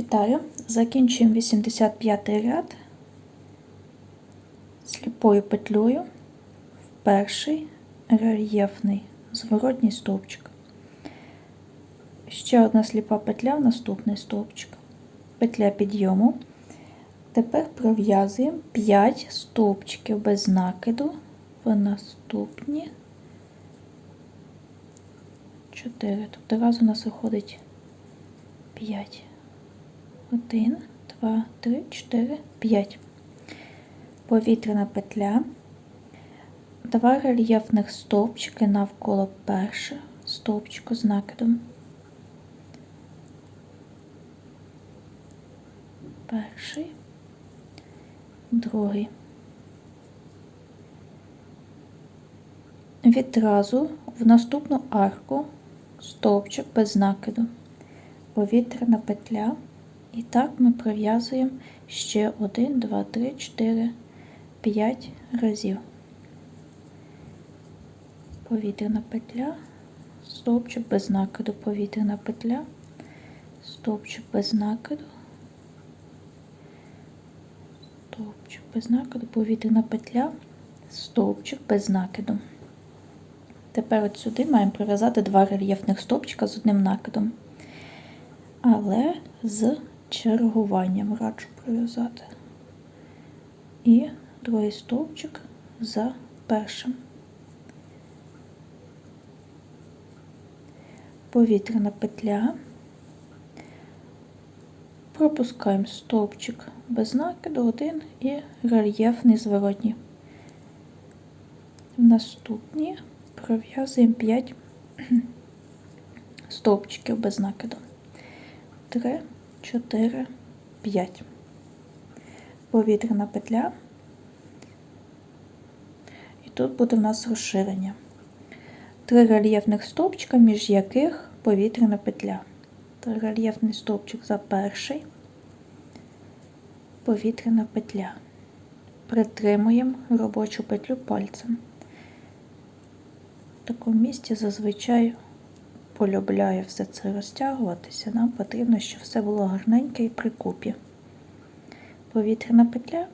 Вітаю! Закінчуємо 85 ряд сліпою петлею в перший рельєфний зворотній стовпчик. Ще одна сліпа петля в наступний стовпчик. Петля підйому. Тепер пров'язуємо 5 стовпчиків без накиду в наступні 4. Тобто раз у нас виходить 5. 1, 2, 3, 4, 5. Повітряна петля. Два рельєфних стовпчики навколо першого стовпчику з накидом. Перший, другий. Відразу в наступну арку стовпчик без накиду. Повітряна петля. І так ми пров'язуємо ще 1, 2, 3, 4, 5 разів. Повітряна петля, стовпчик без накиду, повітряна петля, стовпчик без накиду, стовпчик без накиду, повітряна петля, стовпчик без накиду. Тепер от сюди маємо прив'язати два рельєфних стовпчика з одним накидом. Але з чергуванням раджу прив'язати. І другий стовпчик за першим. Повітряна петля. Пропускаємо стовпчик без накиду один і рельєфний зворотній. В наступні пров'язуємо 5 стовпчиків без накиду. 3, 4, 5. Повітряна петля. І тут буде в нас розширення. Три рельєфних стовпчика, між яких повітряна петля. Три рельєфний стовпчик за перший, повітряна петля. Притримуємо робочу петлю пальцем. В такому місці зазвичай полюбляє все це розтягуватися, нам потрібно, щоб все було гарненьке і при купі. Повітряна петля.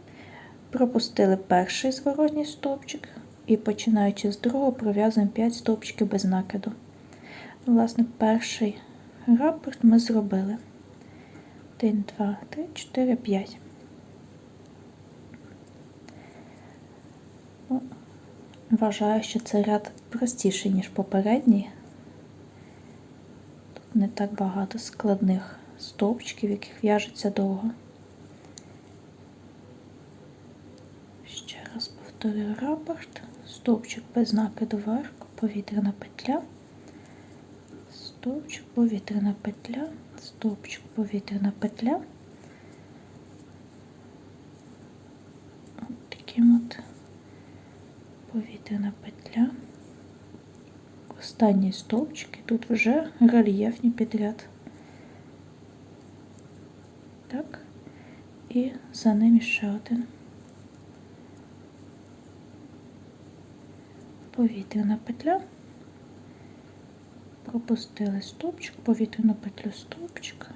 Пропустили перший зворотній стовпчик і починаючи з другого, пров'язуємо 5 стовпчиків без накиду. Власне, перший рапорт ми зробили. 1, 2, 3, 4, 5. Вважаю, що цей ряд простіший, ніж попередній так багато складних стовпчиків, яких в'яжеться довго. Ще раз повторюю рапорт, стовпчик без накиду вверху, повітряна петля, стовпчик, повітряна петля, стовпчик, повітряна петля. От таким от. Повітряна петля останній стовпчик, і тут вже рельєфні підряд. Так, і за ним ще один. Повітряна петля. Пропустили стовпчик, повітряну петлю стовпчик.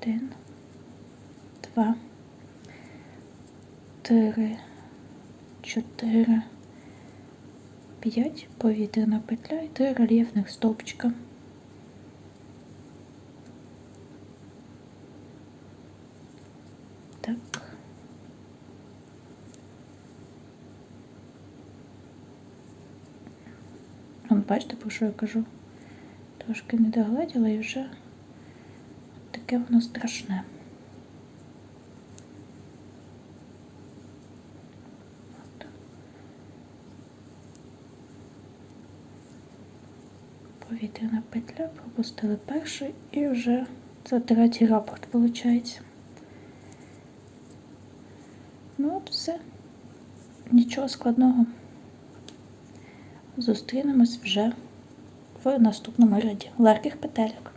Один, два, три, чотири. 5 повітряна петля і 3 рельєфних стовпчика. Так. Вон, бачите, про що я кажу? Трошки не догладіла і вже таке воно страшне. Повітряна петля, пропустили перший і вже це третій рапорт виходить. Ну от все. Нічого складного. Зустрінемось вже в наступному ряді легких петельок.